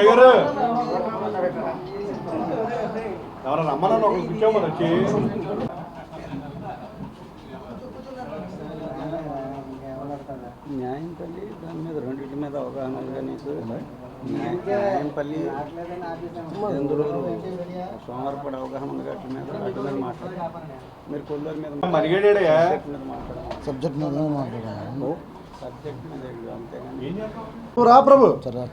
గారు. ఎవరైనా రమ్మన్నా ఒకరు కూర్చోమని వచ్చి. న్యాయంపల్లి దాని మీద రెండింటి మీద అవగాహన నీకు? న్యాయ- న్యాయంపల్లి చంద్రూరు సోమవారపడి అవగాహన ఉంది వాటి మీద వాటి మీద మాట్లాడారు మీరు కొల్లూరు మీద సబ్జెక్ట్ మీద మాట్లాడాలి సబ్జెక్ట్ మీద అంతేగాని. రా ప్రభు. సరే.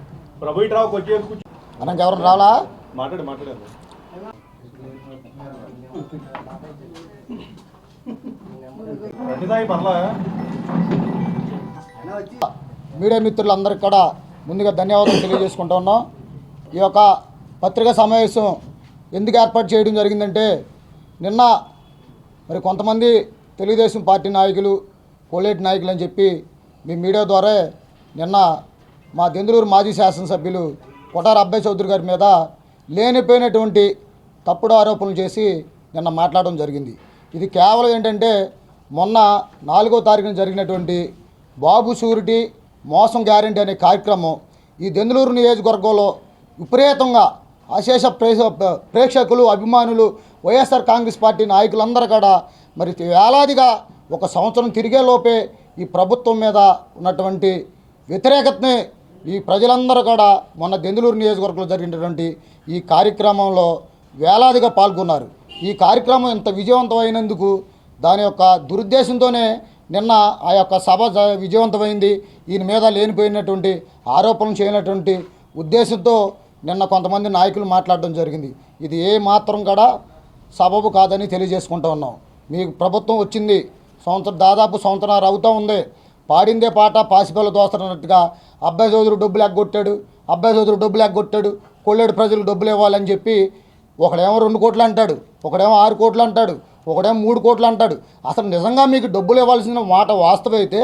ఎవరు రావాలా? మాట్లాడు మాట్లాడారు మీడియా మిత్రులందరికీ కూడా ముందుగా ధన్యవాదాలు తెలియజేసుకుంటా ఉన్నాం. ఈ యొక్క పత్రికా సమావేశం ఎందుకు ఏర్పాటు చేయడం జరిగిందంటే నిన్న మరి కొంతమంది తెలుగుదేశం పార్టీ నాయకులు కోలేటి నాయకులు అని చెప్పి మీ మీడియా ద్వారా నిన్న మా దెందులూరు మాజీ శాసనసభ్యులు కొటార అబ్బాయి చౌదరి గారి మీద లేనిపోయినటువంటి తప్పుడు ఆరోపణలు చేసి నిన్న మాట్లాడడం జరిగింది. ఇది కేవలం ఏంటంటే మొన్న నాలుగో తారీఖున జరిగినటువంటి బాబు షూరిటీ మోసం గ్యారెంటీ అనే కార్యక్రమం ఈ దెందులూరు నియోజకవర్గంలో విపరీతంగా అశేష ప్రేక్ష ప్రేక్షకులు అభిమానులు వైఎస్ఆర్ కాంగ్రెస్ పార్టీ నాయకులందరూ కూడా మరి వేలాదిగా ఒక సంవత్సరం తిరిగే లోపే ఈ ప్రభుత్వం మీద ఉన్నటువంటి వ్యతిరేకతని ఈ ప్రజలందరూ కూడా మొన్న దెందులూరు నియోజకవర్గంలో జరిగినటువంటి ఈ కార్యక్రమంలో వేలాదిగా పాల్గొన్నారు. ఈ కార్యక్రమం ఇంత విజయవంతమైనందుకు దాని యొక్క దురుద్దేశంతోనే నిన్న ఆ యొక్క సభ విజయవంతమైంది. ఈయన మీద లేనిపోయినటువంటి ఆరోపణలు చేయనటువంటి ఉద్దేశంతో నిన్న కొంతమంది నాయకులు మాట్లాడడం జరిగింది. ఇది ఏ మాత్రం కూడా సబబు కాదని తెలియజేసుకుంటూ ఉన్నాం. మీకు ప్రభుత్వం వచ్చింది. సంవత్సరం దాదాపు సంవత్సరాలు అవుతూ ఉంది. పాడిందే పాట పాసిపల్ల దోస్తున్నట్టుగా అబ్బాయి చౌదరి డబ్బులు ఎగ్గొట్టాడు అబ్బాయి చౌదరి డబ్బులు ఎగ్గొట్టాడు కొల్లేడు ప్రజలు డబ్బులు ఇవ్వాలని చెప్పి ఒకడేమో రెండు కోట్లు అంటాడు ఒకడేమో ఆరు కోట్లు అంటాడు ఒకడేమో మూడు కోట్లు అంటాడు. అసలు నిజంగా మీకు డబ్బులు ఇవ్వాల్సిన మాట వాస్తవైతే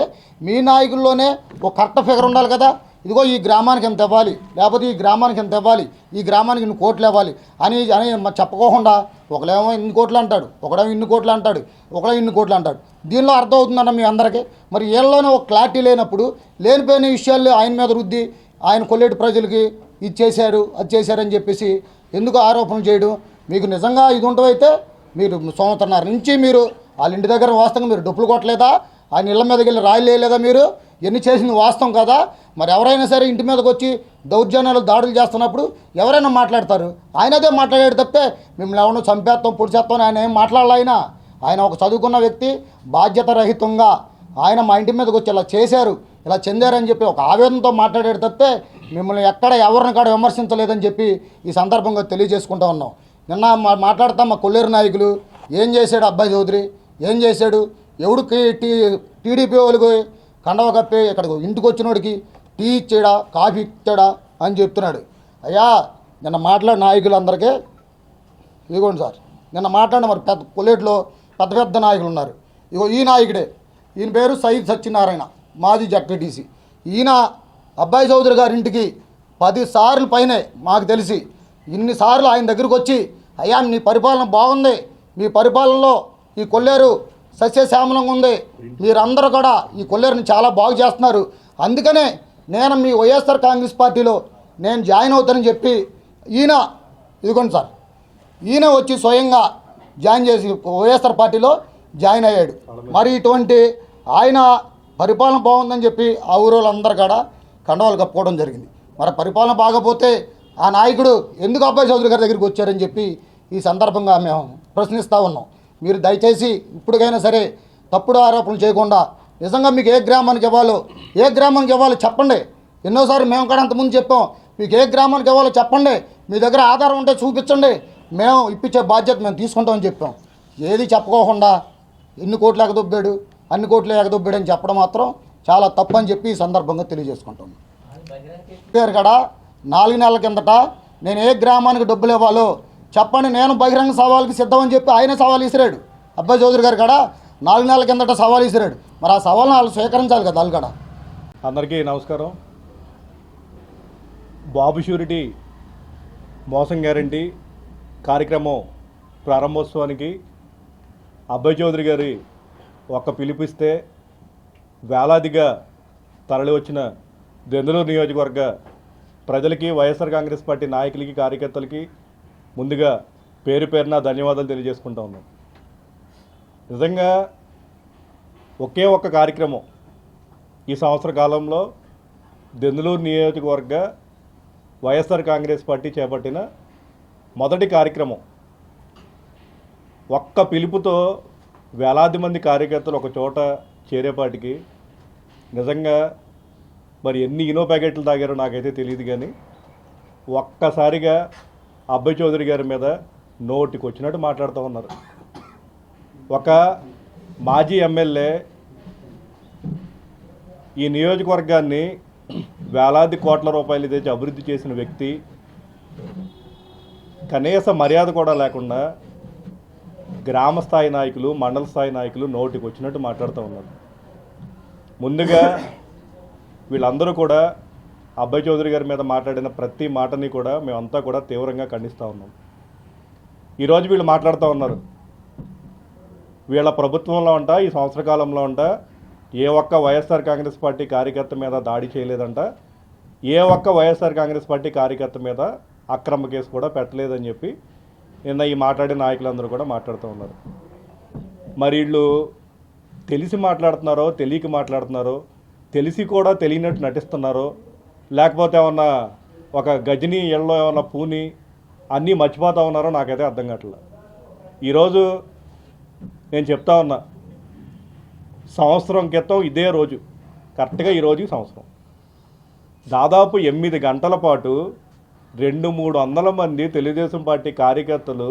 మీ నాయకుల్లోనే ఒక కరెక్ట్ ఫిగర్ ఉండాలి కదా. ఇదిగో ఈ గ్రామానికి ఎంత ఇవ్వాలి? లేకపోతే ఈ గ్రామానికి ఎంత ఇవ్వాలి? ఈ గ్రామానికి ఇన్ని కోట్లు ఇవ్వాలి? అని అని చెప్పకోకుండా ఒకడేమో ఇన్ని కోట్లు అంటాడు ఒకడేమో ఇన్ని కోట్లు అంటాడు ఒకడేమో ఇన్ని కోట్లు అంటాడు. దీనిలో అర్థం అవుతుందన్న మీ అందరికీ? మరి వీళ్ళలోనే ఒక క్లారిటీ లేనప్పుడు లేనిపోయిన విషయాలు ఆయన మీద రుద్ది ఆయన కొల్లేటి ప్రజలకి ఇది చేశారు అది చేశారని చెప్పేసి ఎందుకు ఆరోపణలు చేయడం? మీకు నిజంగా ఇది ఉండవైతే మీరు సంవత్సరంన్నర నుంచి మీరు వాళ్ళ ఇంటి దగ్గర వాస్తవంగా మీరు డబ్బులు కొట్టలేదా? ఆయన ఇళ్ళ మీదకి వెళ్ళి రాయి లేలేదా మీరు? ఎన్ని చేసింది వాస్తవం కదా? మరి ఎవరైనా సరే ఇంటి మీదకి వచ్చి దౌర్జన్యాలు దాడులు చేస్తున్నప్పుడు ఎవరైనా మాట్లాడతారు? ఆయన అదే మాట్లాడాడు తప్పే. మిమ్మల్ని ఎవరినో చంపేస్తాం పొడిచేస్తాం ఆయన ఏం మాట్లాడాలైనా ఆయన. ఒక చదువుకున్న వ్యక్తి బాధ్యత రహితంగా ఆయన మా ఇంటి మీదకి వచ్చి ఇలా చేశారు ఇలా చెందారని చెప్పి ఒక ఆవేదనతో మాట్లాడాడు తప్పే. మిమ్మల్ని ఎక్కడ ఎవరిని కాడ విమర్శించలేదని చెప్పి ఈ సందర్భంగా తెలియజేసుకుంటా ఉన్నాం. నిన్న మా మాట్లాడతా మా కొల్లేరు నాయకులు ఏం చేశాడు అబ్బాయి చౌదరి? ఏం చేశాడు? ఎవడికి టీ టీడీపీ వాళ్ళకి కండవ కప్పి ఇక్కడ ఇంటికి వచ్చినోడికి టీ ఇచ్చాడా కాఫీ ఇచ్చాడా అని చెప్తున్నాడు. అయ్యా నిన్న మాట్లాడిన నాయకులందరికీ ఇదిగోండి సార్ నిన్న మాట్లాడిన మరి పెద్ద కొల్లేట్లో పెద్ద పెద్ద నాయకులు ఉన్నారు. ఇగో ఈ నాయకుడే ఈయన పేరు సయీద్ సత్యనారాయణ మాజీ జడ్పీటీసీ. ఈయన అబ్బాయి చౌదరి గారి ఇంటికి పది సార్లు పైనే మాకు తెలిసి ఇన్నిసార్లు ఆయన దగ్గరికి వచ్చి అయ్యా నీ పరిపాలన బాగుంది మీ పరిపాలనలో ఈ కొల్లేరు సస్యశ్యామలంగా ఉంది. మీరందరూ కూడా ఈ కొల్లేరుని చాలా బాగు చేస్తున్నారు. అందుకనే నేను మీ వైఎస్ఆర్ కాంగ్రెస్ పార్టీలో నేను జాయిన్ అవుతానని చెప్పి ఈయన ఇదిగోండి సార్ ఈయన వచ్చి స్వయంగా జాయిన్ చేసి వైఎస్ఆర్ పార్టీలో జాయిన్ అయ్యాడు. మరి ఇటువంటి ఆయన పరిపాలన బాగుందని చెప్పి ఆ ఊరోళ్ళందరూ కూడా కండవాలు కప్పుకోవడం జరిగింది. మరి పరిపాలన బాగపోతే ఆ నాయకుడు ఎందుకు అబ్బాయి చౌదరి గారి దగ్గరికి వచ్చారని చెప్పి ఈ సందర్భంగా మేము ప్రశ్నిస్తూ ఉన్నాం. మీరు దయచేసి ఇప్పటికైనా సరే తప్పుడు ఆరోపణలు చేయకుండా నిజంగా మీకు ఏ గ్రామానికి ఇవ్వాలో ఏ గ్రామానికి ఇవ్వాలో చెప్పండి. ఎన్నోసార్లు మేము కూడా అంతకుముందు చెప్పాం మీకు ఏ గ్రామానికి ఇవ్వాలో చెప్పండి. మీ దగ్గర ఆధారం ఉంటే చూపించండి. మేము ఇప్పించే బాధ్యత మేము తీసుకుంటామని చెప్పాం. ఏది చెప్పకోకుండా ఎన్ని కోట్లు ఎగదొబ్బాడు అన్ని కోట్లు ఎగదొబ్బాడు అని చెప్పడం మాత్రం చాలా తప్పు అని చెప్పి ఈ సందర్భంగా తెలియజేసుకుంటాం. పేరు కదా నాలుగు నెలల కిందట నేను ఏ గ్రామానికి డబ్బులు ఇవ్వాలో చెప్పండి నేను బహిరంగ సవాల్కి సిద్ధమని చెప్పి ఆయన సవాల్ ఇసిరాడు అబ్బాయి చౌదరి గారు కాడ నాలుగు నెలల కిందట సవాల్ ఇసిరాడు మరి ఆ సవాల్ని వాళ్ళు స్వీకరించాలి కదా వాళ్ళు కాడ? అందరికీ నమస్కారం. బాబు షూరిటీ మోసం గ్యారంటీ కార్యక్రమం ప్రారంభోత్సవానికి అబ్బాయి చౌదరి గారి ఒక్క పిలిపిస్తే వేలాదిగా తరలి వచ్చిన దెందులూరు నియోజకవర్గ ప్రజలకి వైఎస్ఆర్ కాంగ్రెస్ పార్టీ నాయకులకి కార్యకర్తలకి ముందుగా పేరు పేరున ధన్యవాదాలు తెలియజేసుకుంటా ఉన్నాం. నిజంగా ఒకే ఒక్క కార్యక్రమం ఈ సంవత్సర కాలంలో దెందులూరు నియోజకవర్గ వైఎస్ఆర్ కాంగ్రెస్ పార్టీ చేపట్టిన మొదటి కార్యక్రమం. ఒక్క పిలుపుతో వేలాది మంది కార్యకర్తలు ఒక చోట చేరేపాటికి నిజంగా మరి ఎన్ని ఇనో ప్యాకెట్లు తాగారో నాకైతే తెలియదు కానీ ఒక్కసారిగా అబ్బాయి చౌదరి గారి మీద నోటికి వచ్చినట్టు మాట్లాడుతూ ఉన్నారు. ఒక మాజీ ఎమ్మెల్యే ఈ నియోజకవర్గాన్ని వేలాది కోట్ల రూపాయలు తెచ్చి అభివృద్ధి చేసిన వ్యక్తి కనీస మర్యాద కూడా లేకుండా గ్రామ స్థాయి నాయకులు మండల స్థాయి నాయకులు నోటికి వచ్చినట్టు మాట్లాడుతూ ఉన్నారు. ముందుగా వీళ్ళందరూ కూడా అబ్బాయి చౌదరి గారి మీద మాట్లాడిన ప్రతి మాటని కూడా మేమంతా కూడా తీవ్రంగా ఖండిస్తూ ఉన్నాం. ఈరోజు వీళ్ళు మాట్లాడుతూ ఉన్నారు. వీళ్ళ ప్రభుత్వంలో అంట ఈ సంవత్సర కాలంలో అంట ఏ ఒక్క వైఎస్ఆర్ కాంగ్రెస్ పార్టీ కార్యకర్త మీద దాడి చేయలేదంట ఏ ఒక్క వైఎస్ఆర్ కాంగ్రెస్ పార్టీ కార్యకర్త మీద అక్రమ కేసు కూడా పెట్టలేదని చెప్పి నిన్న ఈ మాట్లాడిన నాయకులందరూ కూడా మాట్లాడుతూ ఉన్నారు. మరి వీళ్ళు తెలిసి మాట్లాడుతున్నారో తెలియక మాట్లాడుతున్నారో తెలిసి కూడా తెలియనట్టు నటిస్తున్నారో లేకపోతే ఏమన్నా ఒక గజని ఇళ్ళలో ఏమన్నా పూని అన్నీ మర్చిపోతూ ఉన్నారో నాకైతే అర్థం కావట్లేదు. ఈరోజు నేను చెప్తా ఉన్నా సంవత్సరం క్రితం ఇదే రోజు కరెక్ట్గా ఈ రోజు సంవత్సరం. దాదాపు ఎనిమిది గంటల పాటు రెండు మూడు వందల మంది తెలుగుదేశం పార్టీ కార్యకర్తలు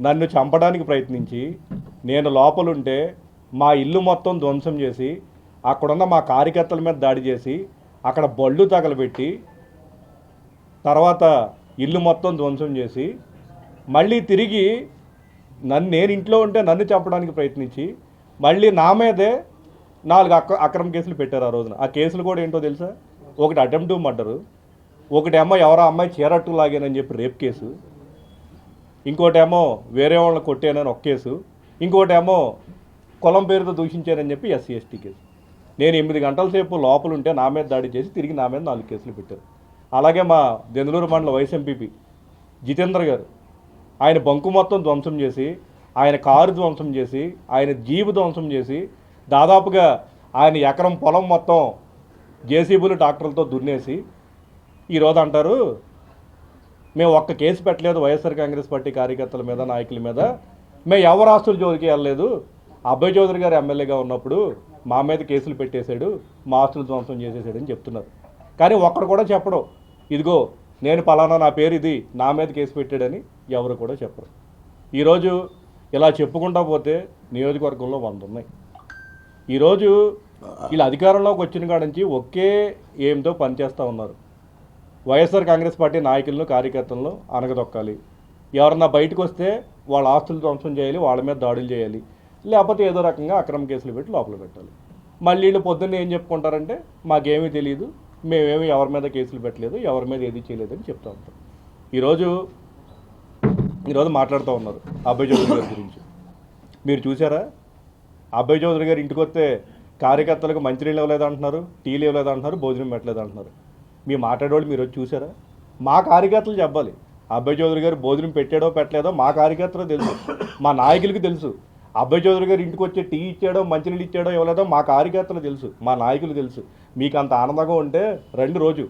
నన్ను చంపడానికి ప్రయత్నించి నేను లోపలుంటే మా ఇల్లు మొత్తం ధ్వంసం చేసి అక్కడున్న మా కార్యకర్తల మీద దాడి చేసి అక్కడ బళ్ళు తగలబెట్టి తర్వాత ఇల్లు మొత్తం ధ్వంసం చేసి మళ్ళీ తిరిగి నన్ను నేను ఇంట్లో ఉంటే నన్ను చంపడానికి ప్రయత్నించి మళ్ళీ నా మీదే నాలుగు అక్ర అక్రమ కేసులు పెట్టారు ఆ రోజున. ఆ కేసులు కూడా ఏంటో తెలుసా? ఒకటి అటెంప్ట్ మర్డరు ఒకటేమో ఎవరో అమ్మాయి చీరట్టు లాగానని చెప్పి రేప్ కేసు ఇంకోటేమో వేరే వాళ్ళని కొట్టానని ఒక కేసు ఇంకోటేమో కులం పేరుతో దూషించానని చెప్పి ఎస్సీ ఎస్టీ కేసు. నేను ఎనిమిది గంటల సేపు లోపల ఉంటే నా మీద దాడి చేసి తిరిగి నా మీద నాలుగు కేసులు పెట్టారు. అలాగే మా దెందులూరు మండల వైస్ ఎంపీపీ జితేంద్ర గారు ఆయన బంకు మొత్తం ధ్వంసం చేసి ఆయన కారు ధ్వంసం చేసి ఆయన జీబు ధ్వంసం చేసి దాదాపుగా ఆయన ఎకరం పొలం మొత్తం జేసీబీలు ట్రాక్టర్లతో దున్నేసి ఈరోజు అంటారు మేము ఒక్క కేసు పెట్టలేదు వైఎస్ఆర్ కాంగ్రెస్ పార్టీ కార్యకర్తల మీద నాయకుల మీద. మేము ఎవరు ఆస్తులు జోలికి వెళ్ళలేదు. అభయ్ చౌదరి గారు ఎమ్మెల్యేగా ఉన్నప్పుడు మా మీద కేసులు పెట్టేశాడు మా ఆస్తులు ధ్వంసం చేసేసాడని చెప్తున్నారు. కానీ ఒక్కడు కూడా చెప్పడం. ఇదిగో నేను పలానా నా పేరు ఇది నా మీద కేసు పెట్టాడని ఎవరు కూడా చెప్పరు. ఈరోజు ఇలా చెప్పుకుంటా పోతే నియోజకవర్గంలో వంద ఉన్నాయి ఈరోజు వీళ్ళు అధికారంలోకి వచ్చిన కాడ నుంచి ఒకే ఏంతో పనిచేస్తూ ఉన్నారు. వైఎస్ఆర్ కాంగ్రెస్ పార్టీ నాయకులను కార్యకర్తలను అనగదొక్కాలి. ఎవరన్నా బయటకు వస్తే వాళ్ళ ఆస్తులు ధ్వంసం చేయాలి వాళ్ళ మీద దాడులు చేయాలి. లేకపోతే ఏదో రకంగా అక్రమ కేసులు పెట్టి లోపల పెట్టాలి. మళ్ళీ వీళ్ళు పొద్దున్న ఏం చెప్పుకుంటారంటే మాకేమీ తెలియదు మేమేమి ఎవరి మీద కేసులు పెట్టలేదు ఎవరి మీద ఏది చేయలేదని చెప్తా ఉంటాం ఈరోజు ఈరోజు మాట్లాడుతూ ఉన్నారు అబ్బాయి చౌదరి గారి గురించి. మీరు చూసారా అబ్బాయి చౌదరి గారు ఇంటికి వస్తే కార్యకర్తలకు మంచినీళ్ళు ఇవ్వలేదు అంటున్నారు టీలు ఇవ్వలేదు అంటున్నారు భోజనం పెట్టలేదు అంటున్నారు. మీ మాట్లాడేవాళ్ళు మీరు వచ్చి చూసారా మా కార్యకర్తలు చెప్పాలి. అబ్బాయి చౌదరి గారు భోజనం పెట్టాడో పెట్టలేదో మా కార్యకర్తలు తెలుసు మా నాయకులకి తెలుసు. అబ్బాయి చౌదరి గారు ఇంటికి వచ్చి టీ ఇచ్చాడో మంచినీళ్ళు ఇచ్చాడో ఇవ్వలేదో మా కార్యకర్తలు తెలుసు మా నాయకులు తెలుసు. మీకు అంత ఆనందంగా ఉంటే రెండు రోజు.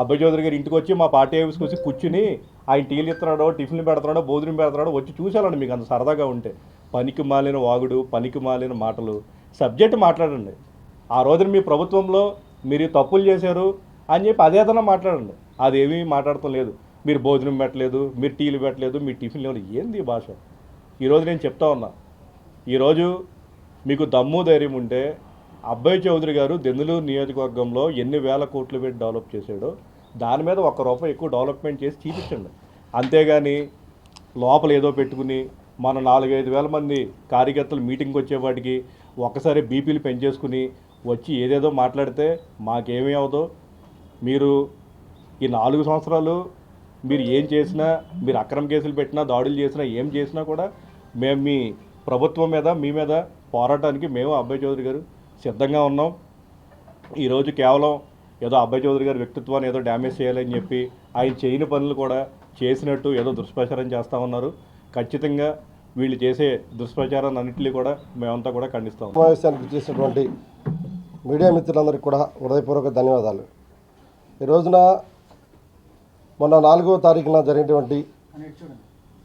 అబ్బాయి చౌదరి గారు ఇంటికి వచ్చి మా పార్టీ ఆఫీస్కి వచ్చి కూర్చుని ఆయన టీలు ఇస్తున్నాడో టిఫిన్లు పెడుతున్నాడో భోజనం పెడుతున్నాడో వచ్చి చూసాలండి మీకు అంత సరదాగా ఉంటే. పనికి మాలిన వాగుడు పనికి మాలిన మాటలు. సబ్జెక్ట్ మాట్లాడండి. ఆ రోజున మీ ప్రభుత్వంలో మీరు తప్పులు చేశారు అని చెప్పి అదేదన్నా మాట్లాడండి. అదేమీ మాట్లాడటం లేదు. మీరు భోజనం పెట్టలేదు మీరు టీలు పెట్టలేదు మీ టిఫిన్లు ఏంది ఈ భాష? ఈరోజు నేను చెప్తా ఉన్నా. ఈరోజు మీకు దమ్ము ధైర్యం ఉంటే అబ్బాయి చౌదరి గారు దెందులూరు నియోజకవర్గంలో ఎన్ని వేల కోట్లు పెట్టి డెవలప్ చేశాడో దాని మీద ఒక్క రూపాయి ఎక్కువ డెవలప్మెంట్ చేసి చూపించండి అంతేగాని లోపల ఏదో పెట్టుకుని మన నాలుగైదు వేల మంది కార్యకర్తలు మీటింగ్కి వచ్చేవాటికి ఒక్కసారి బీపీలు పెంచేసుకుని వచ్చి ఏదేదో మాట్లాడితే మాకేమీ అవదో మీరు ఈ నాలుగు సంవత్సరాలు మీరు ఏం చేసినా మీరు అక్రమ కేసులు పెట్టినా దాడులు చేసినా ఏం చేసినా కూడా మేము మీ ప్రభుత్వం మీద మీ మీద పోరాటానికి మేము అబ్బాయి చౌదరి గారు సిద్ధంగా ఉన్నాం. ఈరోజు కేవలం ఏదో అబ్బాయి చౌదరి గారి వ్యక్తిత్వాన్ని ఏదో డ్యామేజ్ చేయాలని చెప్పి ఆయన చేయని పనులు కూడా చేసినట్టు ఏదో దుష్ప్రచారం చేస్తూ ఉన్నారు. ఖచ్చితంగా వీళ్ళు చేసే దుష్ప్రచారాన్ని అన్నింటినీ కూడా మేమంతా కూడా ఖండిస్తాం. సమావేశానికి చేసినటువంటి మీడియా మిత్రులందరికీ కూడా హృదయపూర్వక ధన్యవాదాలు. ఈ రోజున మొన్న నాలుగవ తారీఖున జరిగినటువంటి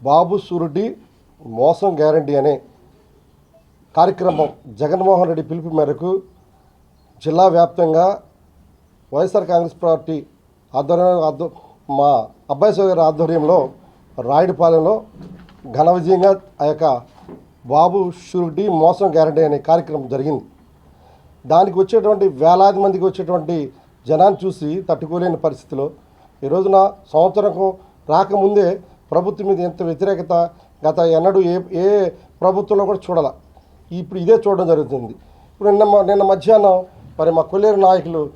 బాబు సూరుడి మోసం గ్యారంటీ అనే కార్యక్రమం జగన్మోహన్ రెడ్డి పిలుపు మేరకు జిల్లా వ్యాప్తంగా వైఎస్ఆర్ కాంగ్రెస్ పార్టీ ఆధ్వర్యం మా అబ్బాయి సోదరి ఆధ్వర్యంలో రాయుడిపాలెంలో ఘన విజయంగా ఆ యొక్క బాబు షూరిటీ మోసం గ్యారంటీ అనే కార్యక్రమం జరిగింది. దానికి వచ్చేటువంటి వేలాది మందికి వచ్చేటువంటి జనాన్ని చూసి తట్టుకోలేని పరిస్థితిలో ఈ రోజున సంవత్సరం రాకముందే ప్రభుత్వం మీద ఎంత వ్యతిరేకత గత ఎన్నడూ ఏ ఏ ప్రభుత్వంలో కూడా చూడాల. ఇప్పుడు ఇదే చూడడం జరుగుతుంది. ఇప్పుడు నిన్న నిన్న మధ్యాహ్నం మరి మా కొల్లేరు నాయకులు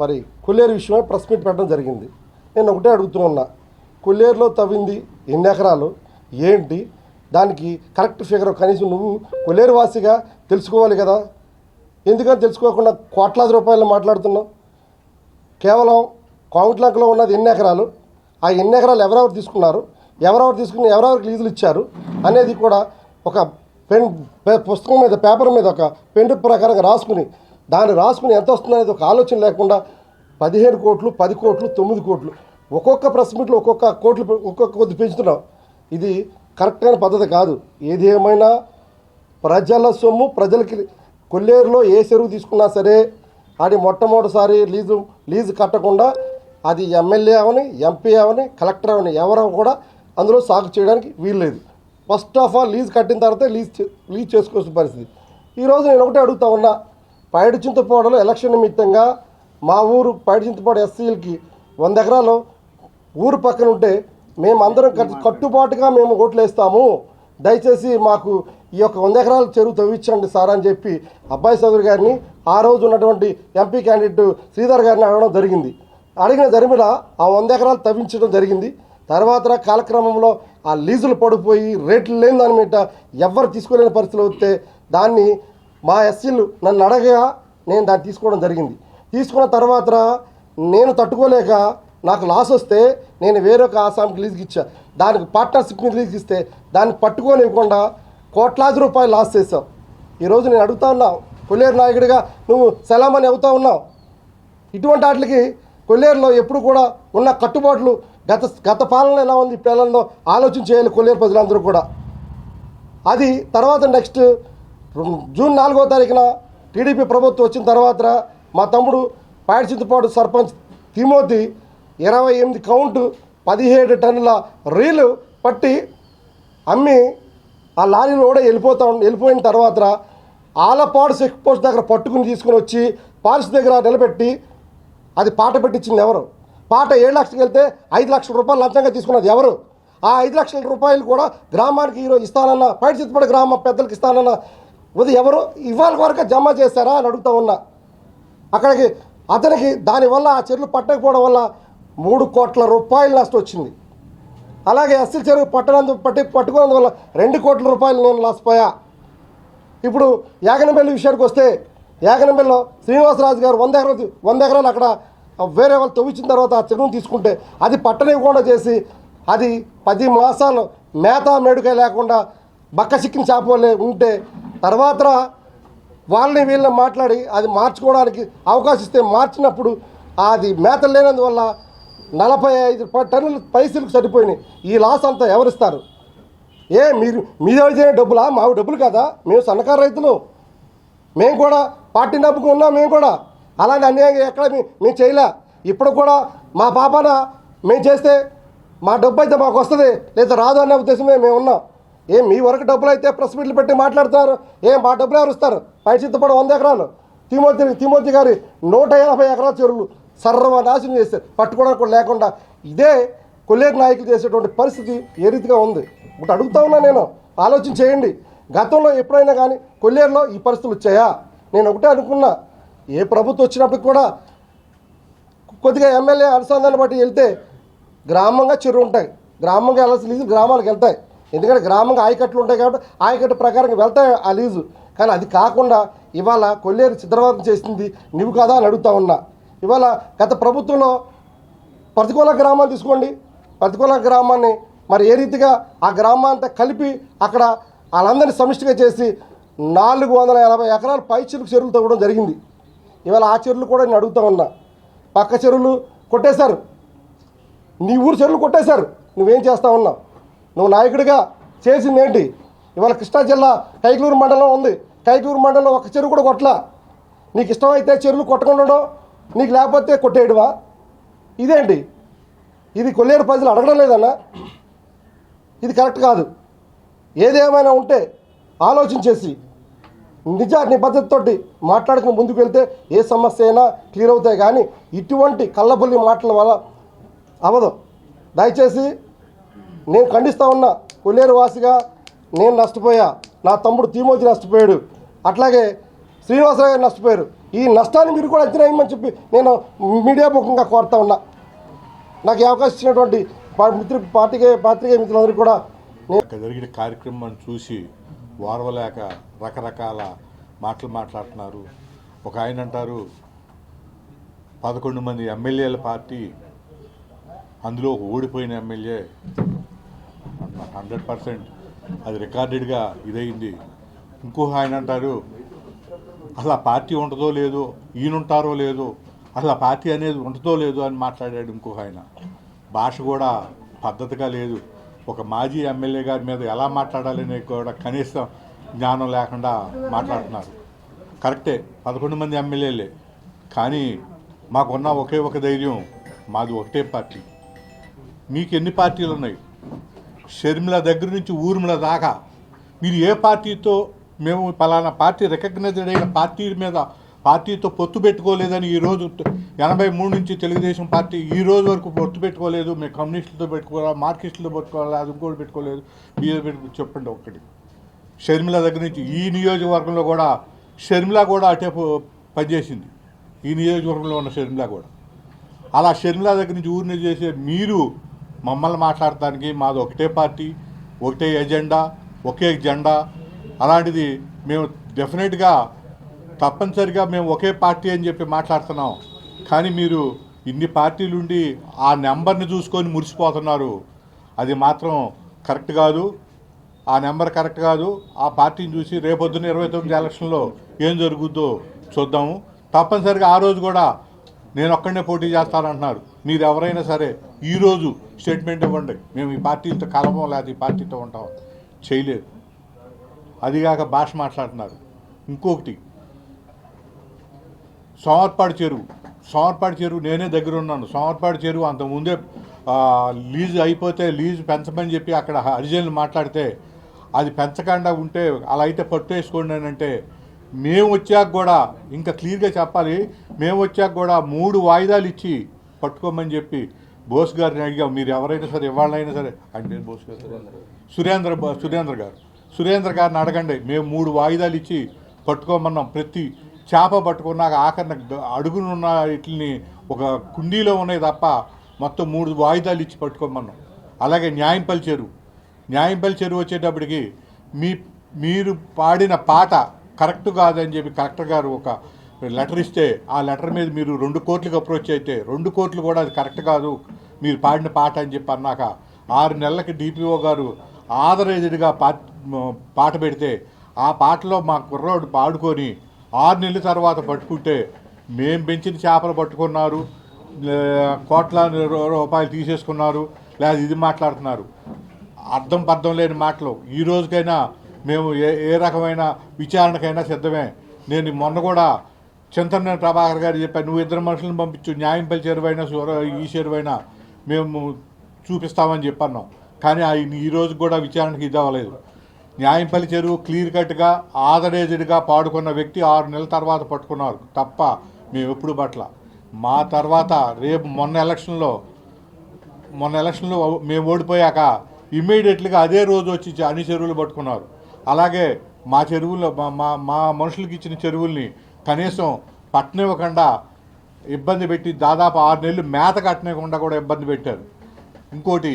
మరి కొల్లేరు విషయమై ప్రెస్ మీట్ పెట్టడం జరిగింది. నేను ఒకటే అడుగుతూ ఉన్నా. కొల్లేరులో తవ్వింది ఎన్ని ఎకరాలు? ఏంటి? దానికి కరెక్ట్ ఫిగర్ కనీసం నువ్వు కొల్లేరు వాసిగా తెలుసుకోవాలి కదా. ఎందుకని తెలుసుకోకుండా కోట్లాది రూపాయలు మాట్లాడుతున్నావు? కేవలం కౌంట్లంకలో ఉన్నది ఎన్ని ఎకరాలు? ఆ ఎన్ని ఎకరాలు ఎవరెవరు తీసుకున్నారు? ఎవరెవరు తీసుకుని ఎవరెవరికి లీజులు ఇచ్చారు అనేది కూడా ఒక పెన్ పే- పుస్తకం మీద పేపర్ మీద ఒక పెన్ ప్రకారంగా రాసుకుని దాన్ని రాసుకుని ఎంత వస్తుంది అనేది ఒక ఆలోచన లేకుండా పదిహేను కోట్లు పది కోట్లు తొమ్మిది కోట్లు. ఒక్కొక్క ప్రెస్ మీట్లో ఒక్కొక్క కోట్లు ఒక్కొక్క కొద్ది పెంచుతున్నాం. ఇది కరెక్ట్ అయిన పద్ధతి కాదు. ఏది ఏమైనా ప్రజల సొమ్ము ప్రజలకి కొల్లేరులో ఏ చెరువు తీసుకున్నా సరే ఆడి మొట్టమొదటిసారి లీజు లీజు కట్టకుండా అది ఎమ్మెల్యే అవని ఎంపీ అవని కలెక్టర్ అవని ఎవరో కూడా అందులో సాగు చేయడానికి వీల్లేదు. ఫస్ట్ ఆఫ్ ఆల్ లీజ్ కట్టిన తర్వాత లీజ్ లీజ్ చేసుకోవాల్సిన పరిస్థితి. ఈరోజు నేను ఒకటే అడుగుతా ఉన్నా. పైడి చింతపాడులో ఎలక్షన్ నిమిత్తంగా మా ఊరు పైడి చింతపాడు ఎస్సీలకి వంద ఎకరాలు ఊరు పక్కన ఉంటే మేము అందరం కట్- కట్టుబాటుగా మేము ఓట్లు వేస్తాము. దయచేసి మాకు ఈ యొక్క వంద ఎకరాల చెరువు తవ్వించండి సార్ అని చెప్పి అబ్బాయి చౌదరి గారిని ఆ రోజు ఉన్నటువంటి ఎంపీ క్యాండిడేట్ శ్రీధర్ గారిని అడగడం జరిగింది. అడిగిన జరిమిల ఆ వంద ఎకరాలు తవ్వించడం జరిగింది. తర్వాత కాలక్రమంలో ఆ లీజులు పడిపోయి రేట్లు లేని దాని మీద ఎవరు తీసుకోలేని పరిస్థితులు వస్తే దాన్ని మా ఎస్సీలు నన్ను అడగగా నేను దాన్ని తీసుకోవడం జరిగింది. తీసుకున్న తర్వాత నేను తట్టుకోలేక నాకు లాస్ వస్తే నేను వేరొక ఆసాంకి లీజుకి ఇచ్చా. దానికి పార్ట్నర్షిప్ మీద లీజుకి ఇస్తే దాన్ని పట్టుకోనివ్వకుండా కోట్లాది రూపాయలు లాస్ చేసావు ఈరోజు నేను అడుగుతా ఉన్నావు కొల్లేరు నాయకుడిగా నువ్వు సెలామని అవుతా ఉన్నావు. ఇటువంటి వాటికి కొల్లేరులో ఎప్పుడు కూడా ఉన్న కట్టుబాట్లు గత గత పాలన ఎలా ఉంది? ఇప్పుడు ఎలా ఉందో ఆలోచన చేయాలి కొల్లేరు ప్రజలందరూ కూడా. అది తర్వాత నెక్స్ట్ జూన్ నాలుగో తారీఖున టీడీపీ ప్రభుత్వం వచ్చిన తర్వాత మా తమ్ముడు పాడిచింతపాడు సర్పంచ్ తిమోతి ఇరవై ఎనిమిది కౌంటు పదిహేడు టన్నుల రీలు పట్టి అమ్మి ఆ లారీలో కూడా వెళ్ళిపోతా వెళ్ళిపోయిన తర్వాత ఆలపాడు చెక్ పోస్ట్ దగ్గర పట్టుకుని తీసుకుని వచ్చి పాలసీ దగ్గర నిలబెట్టి అది పాట పెట్టించింది ఎవరు? పాట ఏడు లక్షలకు వెళ్తే ఐదు లక్షల రూపాయలు లంచంగా తీసుకున్నది ఎవరు? ఆ ఐదు లక్షల రూపాయలు కూడా గ్రామానికి ఈరోజు ఇస్తానన్న పైట చిత్తపడి గ్రామ పెద్దలకు ఇస్తానన్న అది ఎవరు? ఇవాళ వరకు జమ చేశారా అని అడుగుతా ఉన్నా. అక్కడికి అతనికి దానివల్ల ఆ చెరువులు పట్టకపోవడం వల్ల మూడు కోట్ల రూపాయలు నష్టం వచ్చింది. అలాగే ఎస్సీ చెరువు పట్టనందు పట్టి పట్టుకున్నందువల్ల రెండు కోట్ల రూపాయలు నేను లాసిపోయా ఇప్పుడు యాగనబెల్లి విషయానికి వస్తే యాగనబెల్లో శ్రీనివాసరాజు గారు వంద ఎకరాలు వంద ఎకరాలు అక్కడ వేరే వాళ్ళు తవ్వించిన తర్వాత ఆ చెరువును తీసుకుంటే అది పట్టనివ్వకుండా చేసి అది పది మాసాలు మేత మేడుక లేకుండా బక్క చిక్కిన చేపలే ఉంటే తర్వాత వాళ్ళని వీళ్ళని మాట్లాడి అది మార్చుకోవడానికి అవకాశం ఇస్తే మార్చినప్పుడు అది మేత లేనందువల్ల నలభై ఐదు టన్నులు టన్నుల పైసలకు సరిపోయినాయి. ఈ లాస్ అంతా ఎవరిస్తారు? ఏ మీరు మీదైతే డబ్బులా? మావి డబ్బులు కదా? మేము సన్నకారు రైతులు. మేము కూడా పార్టీ నమ్ముకుని ఉన్నాం మేము కూడా. అలాంటి అన్యాయం ఎక్కడ మేము చేయలే. ఇప్పుడు కూడా మా పాపన మేము చేస్తే మా డబ్బు అయితే మాకు వస్తుంది. లేదా రాదు అనే ఉద్దేశమే మేము ఉన్నాం. ఏం మీ వరకు డబ్బులు అయితే ప్రెస్ మీట్లు పెట్టి మాట్లాడుతున్నారు? ఏం మా డబ్బులు ఎవరు ఇస్తారు పై చిత్తపడి వంద ఎకరాలు. తిమోతి తిమోతి గారి నూట ఎనభై ఎకరాల చెరువులు సర్వనాశనం చేస్తారు పట్టుకోవడానికి కూడా లేకుండా ఇదే కొల్లేరు నాయకులు చేసేటువంటి పరిస్థితి ఏ రీతిగా ఉంది? ఇప్పుడు అడుగుతా ఉన్నా నేను. ఆలోచన చేయండి. గతంలో ఎప్పుడైనా కానీ కొల్లేరులో ఈ పరిస్థితులు వచ్చాయా? నేను ఒకటే అనుకున్నా. ఏ ప్రభుత్వం వచ్చినప్పుడు కూడా కొద్దిగా ఎమ్మెల్యే అనుసంధానం బట్టి వెళ్తే గ్రామంగా చెరువు ఉంటాయి. గ్రామంగా వెళ్ళాల్సిన లీజు గ్రామాలకు వెళ్తాయి. ఎందుకంటే గ్రామంగా ఆయకట్లు ఉంటాయి కాబట్టి ఆయకట్టు ప్రకారంగా వెళ్తాయి ఆ లీజు కానీ అది కాకుండా ఇవాళ కొల్లేరు చిత్రవాదం చేసింది నువ్వు కదా అని అడుగుతా ఉన్నా. ఇవాళ గత ప్రభుత్వంలో ప్రతికూల గ్రామాన్ని తీసుకోండి. ప్రతికూల గ్రామాన్ని మరి ఏ రీతిగా ఆ గ్రామాంతా కలిపి అక్కడ వాళ్ళందరినీ సమిష్టిగా చేసి నాలుగు వందల ఎనభై ఎకరాల పై చెరుకు చెరువులు తవ్వడం జరిగింది. ఇవాళ ఆ చెరువులు కూడా నేను అడుగుతా ఉన్నా. పక్క చెరువులు కొట్టేశారు. నీ ఊరు చెరువులు కొట్టేశారు. నువ్వేం చేస్తా ఉన్నావు? నువ్వు నాయకుడిగా చేసింది ఏంటి? ఇవాళ కృష్ణా జిల్లా కైకలూరు మండలం ఉంది. కైకలూరు మండలం ఒక చెరువు కూడా కొట్టలా. నీకు ఇష్టమైతే చెరువులు కొట్టకుండా నీకు లేకపోతే కొట్టేయడమా ఇదేంటి? ఇది కొల్లేరు ప్రజలు అడగడం లేదన్నా? ఇది కరెక్ట్ కాదు. ఏదేమైనా ఉంటే ఆలోచించేసి నిజ నిబద్ధతతోటి మాట్లాడుకుని ముందుకు వెళ్తే ఏ సమస్య అయినా క్లియర్ అవుతాయి. కానీ ఇటువంటి కళ్ళబుల్లి మాటల వల్ల అవదు. దయచేసి నేను ఖండిస్తా ఉన్నా కొల్లేరు వాసిగా నేను నష్టపోయా. నా తమ్ముడు తీమోజి నష్టపోయాడు. అట్లాగే శ్రీనివాసరావు గారు నష్టపోయారు. ఈ నష్టాన్ని మీరు కూడా అంచనా వేయమని చెప్పి నేను మీడియా ముఖంగా కోరుతా ఉన్నా. నాకు ఈ అవకాశం ఇచ్చినటువంటి పా- మిత్రు పార్టీకే పాత్రికేయ మిత్రులందరికీ కూడా నేను జరిగిన కార్యక్రమాన్ని చూసి ఓర్వలేక రకరకాల మాటలు మాట్లాడుతున్నారు. ఒక ఆయన అంటారు పదకొండు మంది ఎమ్మెల్యేల పార్టీ అందులో ఒక ఓడిపోయిన ఎమ్మెల్యే. Hundred percent. అది రికార్డెడ్గా ఇదయింది. ఇంకో ఆయన అంటారు అసలు ఆ పార్టీ ఉంటుందో లేదో ఈయనుంటారో లేదో అసలు ఆ పార్టీ అనేది ఉంటుందో లేదో అని మాట్లాడాడు ఇంకో ఆయన. భాష కూడా పద్ధతిగా లేదు. ఒక మాజీ ఎమ్మెల్యే గారి మీద ఎలా మాట్లాడాలనే కూడా కనీసం జ్ఞానం లేకుండా మాట్లాడుతున్నారు. కరెక్టే పదకొండు మంది ఎమ్మెల్యేలే. కానీ మాకున్న ఒకే ఒక ధైర్యం మాది ఒకటే పార్టీ. మీకు ఎన్ని పార్టీలు ఉన్నాయి? షర్మిల దగ్గర నుంచి ఊర్మిళ దాకా. మీరు ఏ పార్టీతో మేము పలానా పార్టీ రికగ్నైజ్డ్ అయిన పార్టీ మీద పార్టీతో పొత్తు పెట్టుకోలేదని ఈ రోజు ఎనభై మూడు నుంచి తెలుగుదేశం పార్టీ ఈ రోజు వరకు పొత్తు పెట్టుకోలేదు మేము కమ్యూనిస్టులతో పెట్టుకోవాలా మార్కిస్టులతో పెట్టుకోవాలి అది కూడా పెట్టుకోలేదు. బీజేపీ చెప్పండి ఒక్కటి. షర్మిల దగ్గర నుంచి ఈ నియోజకవర్గంలో కూడా షర్మిల కూడా అటే పనిచేసింది. ఈ నియోజకవర్గంలో ఉన్న షర్మిల కూడా. అలా షర్మిల దగ్గర నుంచి ఊరిని చేసే మీరు మమ్మల్ని మాట్లాడటానికి మాది ఒకటే పార్టీ ఒకటే ఎజెండా ఒకే జెండా. అలాంటిది మేము డెఫినెట్గా తప్పనిసరిగా మేము ఒకే పార్టీ అని చెప్పి మాట్లాడుతున్నాం. కానీ మీరు ఇన్ని పార్టీలు ఉండి ఆ నెంబర్ని చూసుకొని మురిసిపోతున్నారు. అది మాత్రం కరెక్ట్ కాదు. ఆ నెంబర్ కరెక్ట్ కాదు. ఆ పార్టీని చూసి రేపొద్దున ఇరవై తొమ్మిది ఎలక్షన్లో ఏం జరుగుద్దో చూద్దాము. తప్పనిసరిగా ఆ రోజు కూడా నేను ఒక్కడనే పోటీ చేస్తానంటున్నారు. మీరు ఎవరైనా సరే ఈరోజు స్టేట్మెంట్ ఇవ్వండి. మేము ఈ పార్టీతో కలవం లేదా ఈ పార్టీతో ఉంటాం. చేయలేదు. అదిగాక భాష మాట్లాడుతున్నారు. ఇంకొకటి సోమర్పాడు చెరువు. సోమర్పాడు చెరువు నేనే దగ్గర ఉన్నాను. సోమర్పాడు చెరువు అంతకుముందే లీజ్ లీజు అయిపోతే లీజు పెంచమని చెప్పి అక్కడ హరిజనులు మాట్లాడితే అది పెంచకుండా ఉంటే అలా అయితే పట్టేసుకోండి అని అంటే మేము వచ్చాక కూడా ఇంకా క్లియర్గా చెప్పాలి మేము వచ్చాక కూడా మూడు వాయిదాలు ఇచ్చి పట్టుకోమని చెప్పి బోస్ గారిని అడిగాం. మీరు ఎవరైనా సరే ఎవరైనా సరే అంటే బోస్ గారు? సురేంద్ర సురేంద్ర గారు. సురేంద్ర గారిని అడగండి మేము మూడు వాయిదాలు ఇచ్చి పట్టుకోమన్నాం. ప్రతి చేప పట్టుకున్నాక ఆఖరిన అడుగునున్న వీటిని ఒక కుండీలో ఉన్నాయి తప్ప మొత్తం మూడు వాయిదాలు ఇచ్చి పట్టుకోమన్నాం అలాగే న్యాయంపల్లి చెరువు. న్యాయంపల్లి చెరువు వచ్చేటప్పటికి మీ మీరు పాడిన పాట కరెక్ట్ కాదని చెప్పి కలెక్టర్ గారు ఒక లెటర్ ఇస్తే ఆ లెటర్ మీద మీరు రెండు కోట్లకు అప్రోచ్ అయితే రెండు కోట్లు కూడా అది కరెక్ట్ కాదు మీరు పాడిన పాట అని చెప్పి అన్నాక ఆరు నెలలకి డిపిఓ గారు ఆథరైజ్డ్గా పా పాట పెడితే ఆ పాటలో మా కుర్రోడు పాడుకొని ఆరు నెలల తర్వాత పట్టుకుంటే మేం పెంచిన చేపలు పట్టుకున్నారు కోట్ల రూపాయలు తీసేసుకున్నారు లేదా ఇది మాట్లాడుతున్నారు. అర్థం పర్థం లేని మాటలు. ఈ రోజుకైనా మేము ఏ ఏ రకమైన విచారణకైనా సిద్ధమే. నేను మొన్న కూడా చింతన ప్రభాకర్ గారు చెప్పాను నువ్వు ఇద్దరు మనుషులను పంపించు న్యాయంపల్లి చెరువైనా సూర ఈ చెరువైనా మేము చూపిస్తామని చెప్పన్నాం. కానీ ఆయన ఈ రోజు కూడా విచారణకి ఇది అవ్వలేదు. న్యాయంపల్లి చెరువు క్లియర్ కట్గా ఆథరైజ్డ్గా పాడుకున్న వ్యక్తి ఆరు నెలల తర్వాత పట్టుకున్నారు. తప్ప మేము ఎప్పుడు పట్ల. మా తర్వాత రేపు మొన్న ఎలక్షన్లో మొన్న ఎలక్షన్లో మేము ఓడిపోయాక ఇమ్మీడియట్లీగా అదే రోజు వచ్చి అన్ని చెరువులు పట్టుకున్నారు. అలాగే మా చెరువుల్లో మా మా మా మనుషులకి ఇచ్చిన చెరువుల్ని కనీసం పట్టనివ్వకుండా ఇబ్బంది పెట్టి దాదాపు ఆరు నెలలు మేత కట్టనివ్వకుండా కూడా ఇబ్బంది పెట్టారు. ఇంకోటి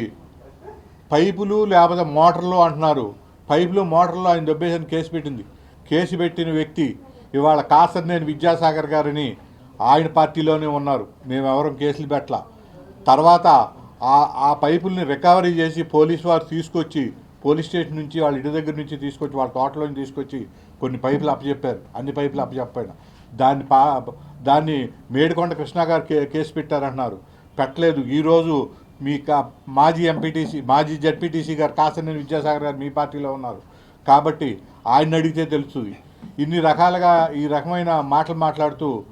పైపులు లేకపోతే మోటార్లు అంటున్నారు. పైపులు మోటార్లు ఆయన దొబ్బేసిన కేసు పెట్టింది. కేసు పెట్టిన వ్యక్తి ఇవాళ కాసర్నేని విద్యాసాగర్ గారిని ఆయన పార్టీలోనే ఉన్నారు. మేము ఎవరం కేసులు పెట్టలా. తర్వాత ఆ ఆ పైపుల్ని రికవరీ చేసి పోలీస్ వారు తీసుకొచ్చి పోలీస్ స్టేషన్ నుంచి వాళ్ళ ఇంటి దగ్గర నుంచి తీసుకొచ్చి వాళ్ళ తోటలోని తీసుకొచ్చి కొన్ని పైపులు అప్పచెప్పారు. అన్ని పైపులు అప్పచెప్పాను దాన్ని పా దాన్ని మేడికొండ కృష్ణ గారు కే కేసు పెట్టారంటున్నారు. పెట్టలేదు. ఈరోజు మీ కా మాజీ ఎంపీటీసీ మాజీ జడ్పీటీసీ గారు కాసనేని విద్యాసాగర్ గారు మీ పార్టీలో ఉన్నారు. కాబట్టి ఆయన అడిగితే తెలుస్తుంది. ఇన్ని రకాలుగా ఈ రకమైన మాటలు మాట్లాడుతూ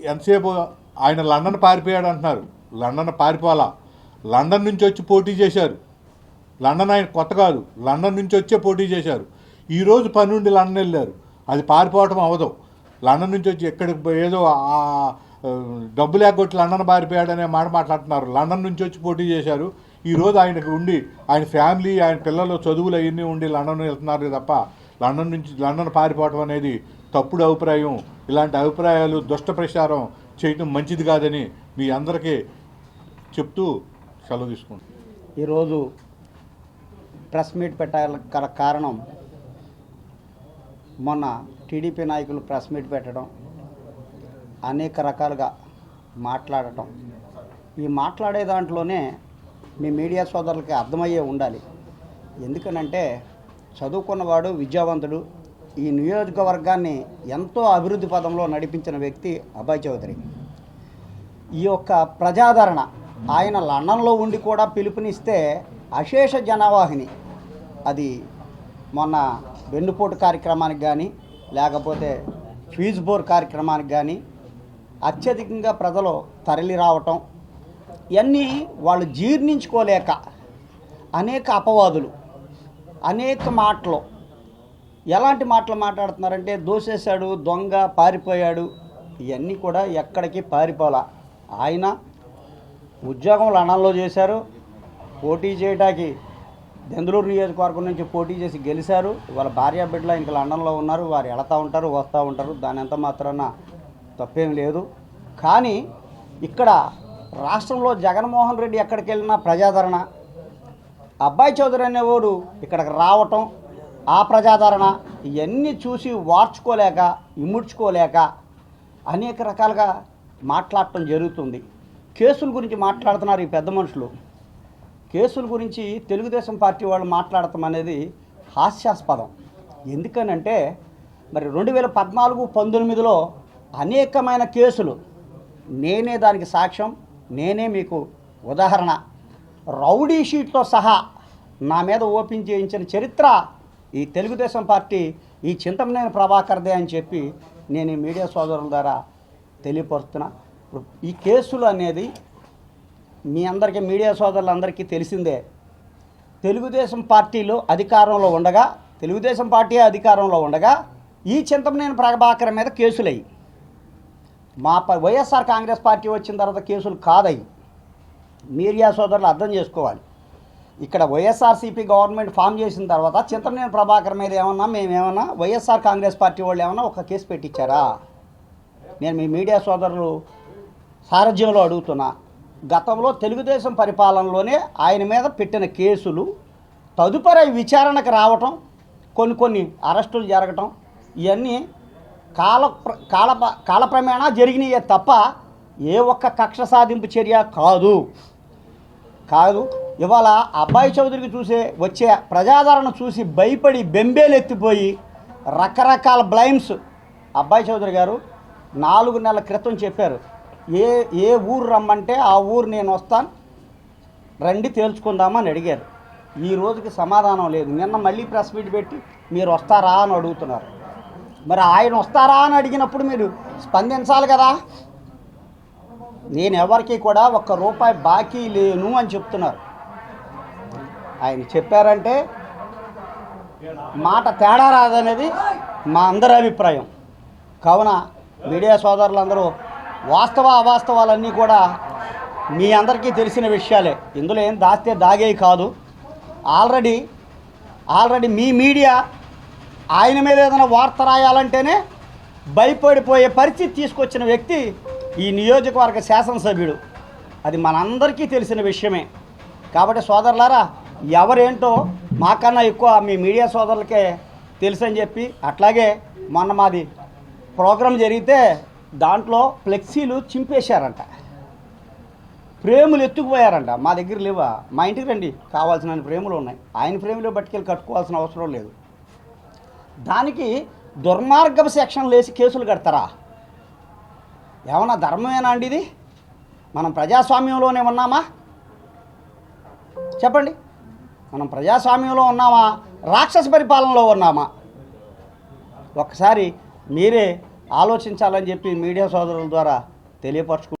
ఎంతసేపు ఆయన లండన్ పారిపోయాడు అంటున్నారు. లండన్ పారిపోవాలా? లండన్ నుంచి వచ్చి పోటీ చేశారు. లండన్ ఆయన కొత్త కాదు. లండన్ నుంచి వచ్చే పోటీ చేశారు. ఈరోజు పని నుండి లండన్ వెళ్ళారు. అది పారిపోవటం అవదు. లండన్ నుంచి వచ్చి ఎక్కడికి ఏదో డబ్బు లేకొట్టి లండన్ పారిపోయాడనే మాట మాట్లాడుతున్నారు. లండన్ నుంచి వచ్చి పోటీ చేశారు. ఈరోజు ఆయనకు ఉండి ఆయన ఫ్యామిలీ ఆయన పిల్లలు చదువులు అవన్నీ ఉండి లండన్ వెళ్తున్నారు తప్ప లండన్ నుంచి లండన్ పారిపోవటం అనేది తప్పుడు అభిప్రాయం. ఇలాంటి అభిప్రాయాలు దుష్ట ప్రచారం చేయటం మంచిది కాదని మీ అందరికీ చెప్తూ సెలవు తీసుకుంటాను ఈరోజు ప్రెస్ మీట్ పెట్టాల కారణం మొన్న టీడీపీ నాయకులు ప్రెస్ మీట్ పెట్టడం అనేక రకాలుగా మాట్లాడటం. ఈ మాట్లాడే దాంట్లోనే మీ మీడియా సోదరులకి అర్థమయ్యే ఉండాలి. ఎందుకనంటే చదువుకున్నవాడు విద్యావంతుడు ఈ నియోజకవర్గాన్ని ఎంతో అభివృద్ధి పదంలో నడిపించిన వ్యక్తి అభయ్ చౌదరి. ఈ యొక్క ప్రజాదరణ ఆయన లండన్లో ఉండి కూడా పిలుపునిస్తే అశేష జనవాహిని. అది మొన్న వెన్నుపోటు కార్యక్రమానికి కానీ లేకపోతే ఫీజు బోర్ కార్యక్రమానికి కానీ అత్యధికంగా ప్రజలు తరలి రావటం ఇవన్నీ వాళ్ళు జీర్ణించుకోలేక అనేక అపవాదులు అనేక మాటలు. ఎలాంటి మాటలు మాట్లాడుతున్నారంటే దోసేశాడు దొంగ పారిపోయాడు. ఇవన్నీ కూడా ఎక్కడికి పారిపోలా. ఆయన ఉద్యోగం లండన్లో చేశారు పోటీ చేయటానికి దెందులూరు నియోజకవర్గం నుంచి పోటీ చేసి గెలిచారు వాళ్ళ భార్య బిడ్డలు ఇంకా లండన్లో ఉన్నారు వారు వెళతా ఉంటారు వస్తూ ఉంటారు. దాని ఎంత మాత్రాన తప్పేం లేదు. కానీ ఇక్కడ రాష్ట్రంలో జగన్మోహన్ రెడ్డి ఎక్కడికి వెళ్ళినా ప్రజాదరణ. అబ్బాయి చౌదరి అనేవాడు ఇక్కడికి రావటం ఆ ప్రజాదరణ ఇవన్నీ చూసి వార్చుకోలేక ఇముడ్చుకోలేక అనేక రకాలుగా మాట్లాడటం జరుగుతుంది. కేసుల గురించి మాట్లాడుతున్నారు ఈ పెద్ద మనుషులు. కేసుల గురించి తెలుగుదేశం పార్టీ వాళ్ళు మాట్లాడటం అనేది హాస్యాస్పదం. ఎందుకనంటే మరి రెండు వేల పద్నాలుగు పంతొమ్మిదిలో అనేకమైన కేసులు. నేనే దానికి సాక్ష్యం నేనే మీకు ఉదాహరణ. రౌడీ షీట్తో సహా నా మీద ఓపెన్ చేయించిన చరిత్ర ఈ తెలుగుదేశం పార్టీ ఈ చింతమనేని ప్రభాకర్దే అని చెప్పి నేను ఈ మీడియా సోదరుల ద్వారా తెలియపరుస్తున్నా. ఇప్పుడు ఈ కేసులు అనేది మీ అందరికీ మీడియా సోదరులందరికీ తెలిసిందే. తెలుగుదేశం పార్టీలో అధికారంలో ఉండగా తెలుగుదేశం పార్టీ అధికారంలో ఉండగా ఈ చింతమనేని ప్రభాకర్ మీద కేసులయ్యి. మా ప- వైఎస్ఆర్ కాంగ్రెస్ పార్టీ వచ్చిన తర్వాత కేసులు కాదయి మీడియా సోదరులు అర్థం చేసుకోవాలి. ఇక్కడ వైఎస్ఆర్సీపీ గవర్నమెంట్ ఫామ్ చేసిన తర్వాత చింతమనేని ప్రభాకర్ మీద ఏమన్నా మేమేమన్నా వైఎస్ఆర్ కాంగ్రెస్ పార్టీ వాళ్ళు ఏమన్నా ఒక కేసు పెట్టించారా? నేను మీ మీడియా సోదరులు సారథ్యంలో అడుగుతున్నా. గతంలో తెలుగుదేశం పరిపాలనలోనే ఆయన మీద పెట్టిన కేసులు తదుపరి విచారణకు రావటం కొన్ని కొన్ని అరెస్టులు జరగటం ఇవన్నీ కాల ప్ర- కాల కాలక్రమేణా జరిగినాయే తప్ప ఏ ఒక్క కక్ష సాధింపు చర్య కాదు. కాదు ఇవాళ అబ్బాయి చౌదరికి చూసే వచ్చే ప్రజాదరణ చూసి భయపడి బెంబేలెత్తిపోయి రకరకాల బ్లైమ్స్ అబ్బాయి చౌదరి గారు నాలుగు నెలల క్రితం చెప్పారు. ఏ ఏ ఊరు రమ్మంటే ఆ ఊరు నేను వస్తాను రండి తేల్చుకుందామని అడిగారు. ఈ రోజుకి సమాధానం లేదు. నిన్న మళ్ళీ ప్రెస్ మీట్ పెట్టి మీరు వస్తారా అని అడుగుతున్నారు. మరి ఆయన వస్తారా అని అడిగినప్పుడు మీరు స్పందించాలి కదా. నేను ఎవరికి కూడా ఒక్క రూపాయి బాకీ లేను అని చెప్తున్నారు. ఆయన చెప్పారంటే మాట తేడా రాదనేది మా అందరి అభిప్రాయం. కావున మీడియా సోదరులందరూ వాస్తవ అవాస్తవాలన్నీ కూడా మీ అందరికీ తెలిసిన విషయాలే. ఇందులో ఏం దాస్తే దాగేవి కాదు. ఆల్రెడీ ఆల్రెడీ మీ మీడియా ఆయన మీద ఏదైనా వార్త రాయాలంటేనే భయపడిపోయే పరిస్థితి తీసుకొచ్చిన వ్యక్తి ఈ నియోజకవర్గ శాసనసభ్యుడు. అది మనందరికీ తెలిసిన విషయమే. కాబట్టి సోదరులారా ఎవరేంటో మాకన్నా ఎక్కువ మీ మీడియా సోదరులకే తెలుసని చెప్పి అట్లాగే మొన్న మాది ప్రోగ్రాం జరిగితే దాంట్లో ఫ్లెక్సీలు చింపేశారంట. ఫ్రేములు ఎత్తుకుపోయారంట. మా దగ్గర లేవా? మా ఇంటికి రండి. కావాల్సిన ఫ్రేములు ఉన్నాయి. ఆయన ప్రేములు పట్టుకెళ్ళి కట్టుకోవాల్సిన అవసరం లేదు. దానికి దుర్మార్గపు సెక్షన్లు వేసి కేసులు కడతారా? ఏమన్నా ధర్మమేనా అండి ఇది? మనం ప్రజాస్వామ్యంలోనే ఉన్నామా? చెప్పండి. మనం ప్రజాస్వామ్యంలో ఉన్నామా? రాక్షస పరిపాలనలో ఉన్నామా? ఒక్కసారి మీరే ఆలోచించాలని చెప్పి మీడియా సోదరుల ద్వారా తెలియపరచుకు